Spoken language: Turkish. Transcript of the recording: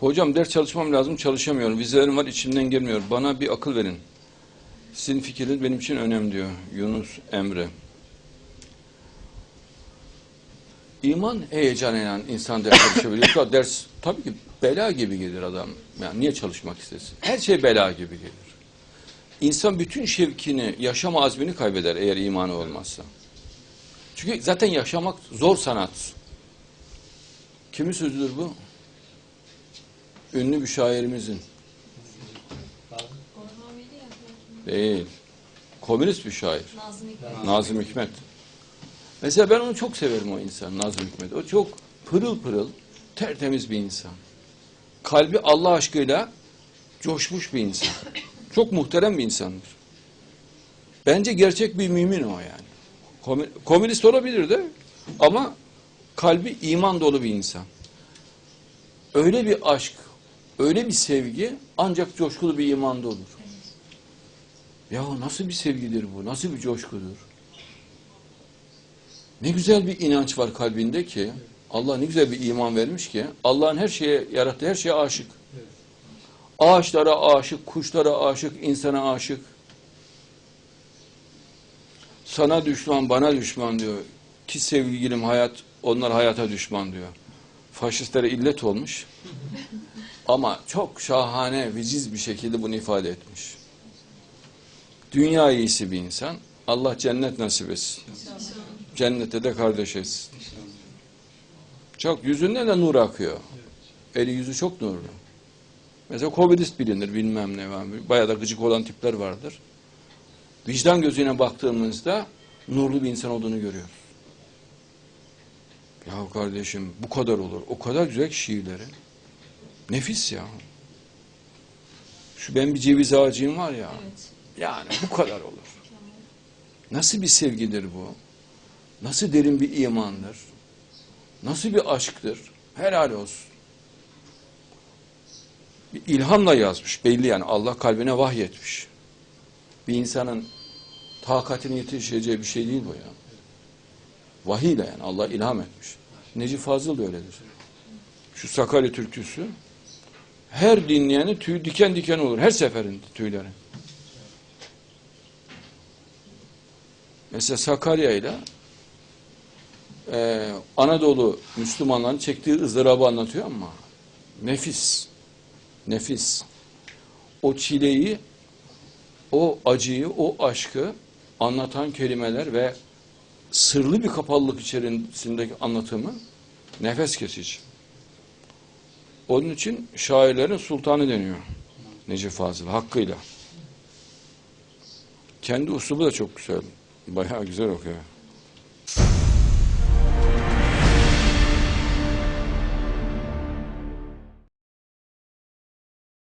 Hocam ders çalışmam lazım çalışamıyorum. Vizelerim var içimden gelmiyor. Bana bir akıl verin. Sizin fikriniz benim için önemli diyor Yunus Emre. İman heyecanıyla insan ders çalışabiliyor. Yoksa ders tabii ki bela gibi gelir adam. Yani niye çalışmak istesin? Her şey bela gibi gelir. İnsan bütün şevkini, yaşam azmini kaybeder eğer imanı olmazsa. Çünkü zaten yaşamak zor sanat. Kimin sözüdür bu? Ünlü bir şairimizin. Değil. Komünist bir şair. Nazım Hikmet. Nazım Hikmet. Mesela ben onu çok severim o insan Nazım Hikmet. O çok pırıl pırıl, tertemiz bir insan. Kalbi Allah aşkıyla coşmuş bir insan. Çok muhterem bir insandır. Bence gerçek bir mümin o yani. Komü- Komünist olabilir de ama kalbi iman dolu bir insan. Öyle bir aşk, öyle bir sevgi ancak coşkulu bir imanda olur. Ya nasıl bir sevgidir bu? Nasıl bir coşkudur? Ne güzel bir inanç var kalbinde ki Allah ne güzel bir iman vermiş ki Allah'ın her şeye yarattığı her şeye aşık. Ağaçlara aşık, kuşlara aşık, insana aşık. Sana düşman, bana düşman diyor. Ki sevgilim hayat, onlar hayata düşman diyor. Faşistlere illet olmuş. Ama çok şahane, veciz bir şekilde bunu ifade etmiş. Dünya iyisi bir insan. Allah cennet nasip etsin. Cennette de kardeş etsin. Çok yüzünden de nur akıyor. Eli yüzü çok nurlu. Mesela komünist bilinir bilmem ne. Bayağı da gıcık olan tipler vardır. Vicdan gözüne baktığımızda nurlu bir insan olduğunu görüyoruz. Ya kardeşim bu kadar olur. O kadar güzel şiirleri. Nefis ya. Şu ben bir ceviz ağacıyım var ya. Evet. Yani bu kadar olur. Nasıl bir sevgidir bu? Nasıl derin bir imandır? Nasıl bir aşktır? Helal olsun. Bir ilhamla yazmış belli yani Allah kalbine vahyetmiş. Bir insanın takatini yetişeceği bir şey değil bu ya. Vahiyle yani Allah ilham etmiş. Necip Fazıl da öyledir. Şu Sakarya türküsü her dinleyeni tüy diken diken olur. Her seferinde tüyleri. Mesela Sakarya ile e, Anadolu Müslümanların çektiği ızdırabı anlatıyor ama nefis, nefis. O çileyi, o acıyı, o aşkı anlatan kelimeler ve sırlı bir kapalılık içerisindeki anlatımı nefes kesici. Onun için şairlerin sultanı deniyor Necip Fazıl hakkıyla. Kendi uslubu da çok güzel. Bayağı güzel okuyor.